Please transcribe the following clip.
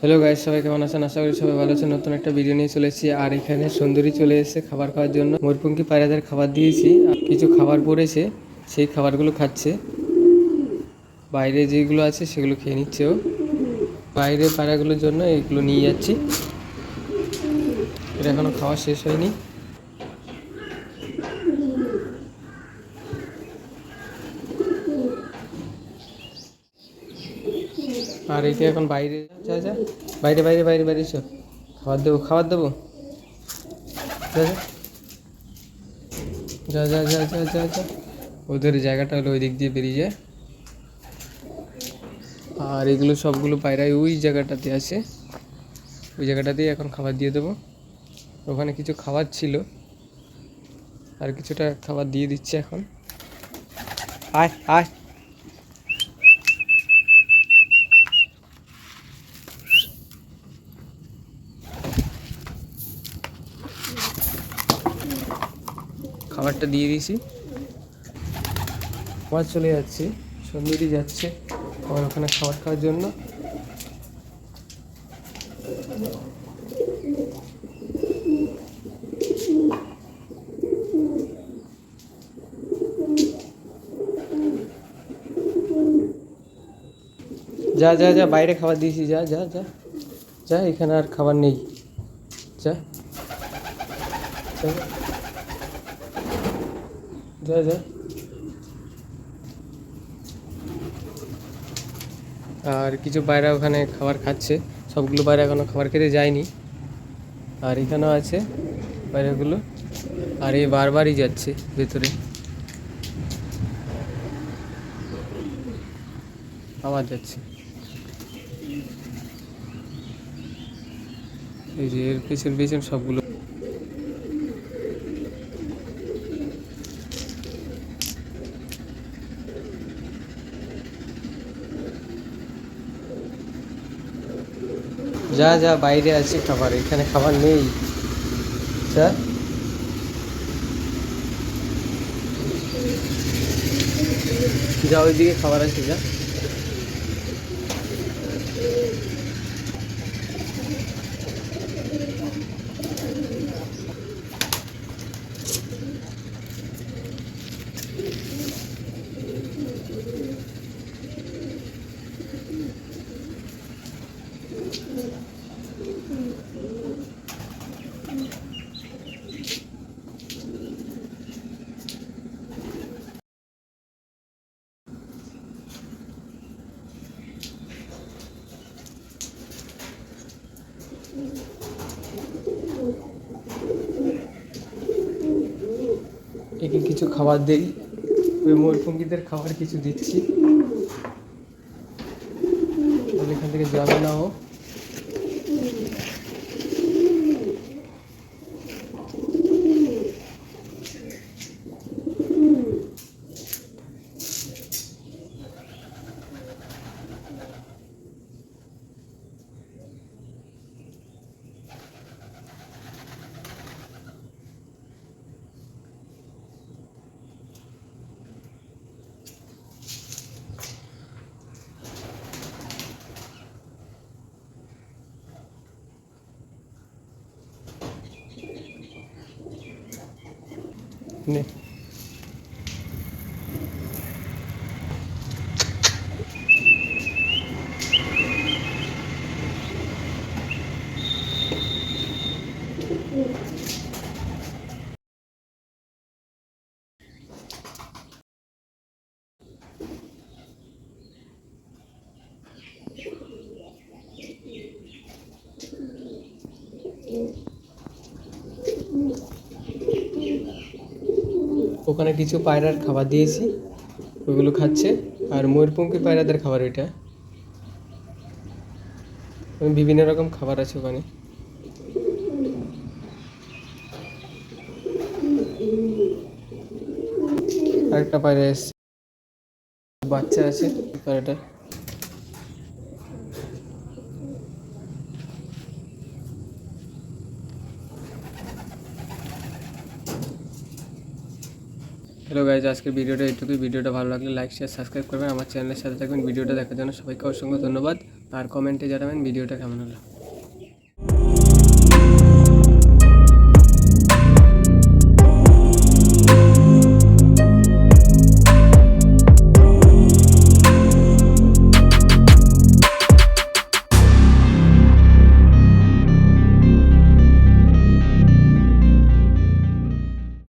Hello guys সবাই কেমন আছেন? আশা করি সবাই ভালো আছেন। নতুন একটা ভিডিও নিয়ে চলে এসেছি। আর এখানে সুন্দরী চলে এসেছে খাবার খাওয়ার জন্য। ময়ূরপঙ্খী পায়রাদের খাবার দিয়েছি। কিছু খাবার পড়েছে, সেই খাবারগুলো খাচ্ছে। বাইরে যেগুলো আছে, সেগুলো খেয়ে নিচ্ছে ও। বাইরে পায়রাগুলোর জন্য এগুলো নিয়ে যাচ্ছি। এটা এখনও খাওয়া শেষ হয়নি। আর এটা এখন বাইরে যা যা। বাইরে বাইরে বাইরে বাইরে এসো। খাবার দেবো খাবার দেবো। যা যা। যা যা যা যা ওদের জায়গাটা হলো ওই দিক দিয়ে বেরিয়ে যায়। আর এগুলো সবগুলো পায়রায় ওই জায়গাটাতে আছে। ওই জায়গাটাতেই এখন খাবার দিয়ে দেবো। ওখানে কিছু খাবার ছিল। আর কিছুটা খাবার দিয়ে দিচ্ছে এখন। আয় আয়। খাবারটা দিয়ে দিয়েছি। আবার চলে যাচ্ছি। সুন্দরী যাচ্ছে। আমার ওখানে খাবার খাওয়ার জন্য। যা যা যা, বাইরে খাবার দিয়েছি, যা যা যা। যা, এখানে আর খাবার নেই। যা। যা যা। আর কিছু বাইরে ওখানে খাবার খাচ্ছে। সবগুলো বাইরে এখনও খাবার খেতে যায়নি। আর এখানেও আছে বাইরেগুলো। আর এই বারবারই যাচ্ছে ভেতরে। আবার যাচ্ছে। এই যে এর পেছন পেছন সবগুলো যা যা বাইরে আছে খাবার এখানে খাবার নেই। যা। যা ওইদিকে খাবার আছে যা। একে কিছু খাবার দেই। ওই ময়ূরপঙ্খীদের খাবার কিছু দিচ্ছি। 对。ওখানে কিছু পায়রার খাবার দিয়েছি, ওগুলো খাচ্ছে। আর ময়ূরপঙ্খী পায়রাদের খাবার এটা। বিভিন্ন রকম খাবার আছে ওখানে। আরেকটা পায়রা এসছে। বাচ্চা আছে পায়রাটা হ্যালো গাইজ আজকের ভিডিওটা এইটুকুই। ভিডিওটা ভালো লাগলে লাইক শেয়ার সাবস্ক্রাইব করবেন। আমার চ্যানেলের সাথে থাকবেন। ভিডিওটা দেখার জন্য সবাইকে অসংখ্য ধন্যবাদ। আর কমেন্টে জানাবেন ভিডিওটা কেমন হলো।